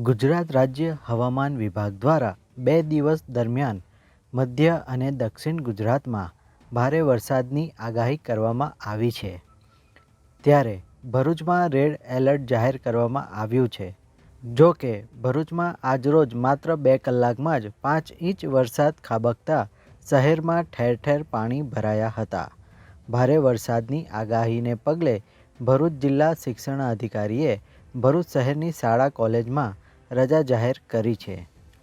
ગુજરાત રાજ્ય હવામાન વિભાગ દ્વારા બે દિવસ દરમિયાન મધ્ય અને દક્ષિણ ગુજરાતમાં ભારે વરસાદની આગાહી કરવામાં આવી છે. ત્યારે ભરૂચમાં રેડ એલર્ટ જાહેર કરવામાં આવ્યું છે. જો કે, ભરૂચમાં આજરોજ માત્ર બે કલાકમાં જ પાંચ ઇંચ વરસાદ ખાબકતા શહેરમાં ઠેર ઠેર પાણી ભરાયા હતા. ભારે વરસાદની આગાહીને પગલે ભરૂચ જિલ્લા શિક્ષણ અધિકારીએ ભરૂચ શહેરની શાળા કોલેજમાં રજા જાહેર કરી છે.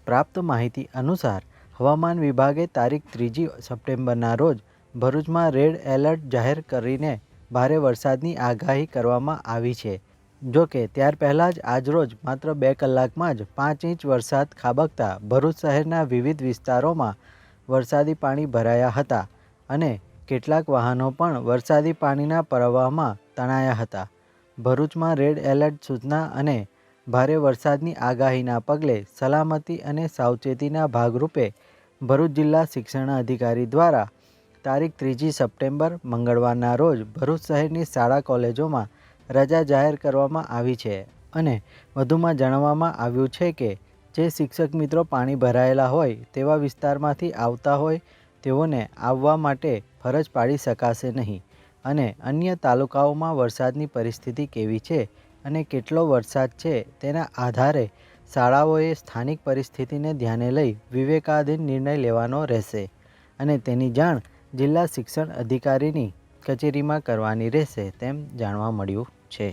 પ્રાપ્ત માહિતી અનુસાર, હવામાન વિભાગે તારીખ ત્રીજી સપ્ટેમ્બરના રોજ ભરૂચમાં રેડ એલર્ટ જાહેર કરીને ભારે વરસાદની આગાહી કરવામાં આવી છે. જો કે, ત્યાર પહેલાં જ આજરોજ માત્ર બે કલાકમાં જ પાંચ ઇંચ વરસાદ ખાબકતા ભરૂચ શહેરના વિવિધ વિસ્તારોમાં વરસાદી પાણી ભરાયા હતા અને કેટલાક વાહનો પણ વરસાદી પાણીના પ્રવાહમાં તણાયા હતા. ભરૂચમાં રેડ એલર્ટ સૂચના અને ભારે વરસાદની આગાહીના પગલે સલામતી અને સાવચેતીના ભાગરૂપે ભરૂચ જિલ્લા શિક્ષણ અધિકારી દ્વારા તારીખ ત્રીજી સપ્ટેમ્બર મંગળવારના રોજ ભરૂચ શહેરની શાળા કોલેજોમાં રજા જાહેર કરવામાં આવી છે અને વધુમાં જણાવવામાં આવ્યું છે કે જે શિક્ષક મિત્રો પાણી ભરાયેલા હોય તેવા વિસ્તારમાંથી આવતા હોય તેઓને આવવા માટે ફરજ પાડી શકાશે નહીં અને અન્ય તાલુકાઓમાં વરસાદની પરિસ્થિતિ કેવી છે અને કેટલો વરસાદ છે તેના આધારે શાળાઓએ સ્થાનિક પરિસ્થિતિને ધ્યાને લઈ વિવેકાધીન નિર્ણય લેવાનો રહેશે અને તેની જાણ જિલ્લા શિક્ષણ અધિકારીની કચેરીમાં કરવાની રહેશે તેમ જાણવા મળ્યું છે.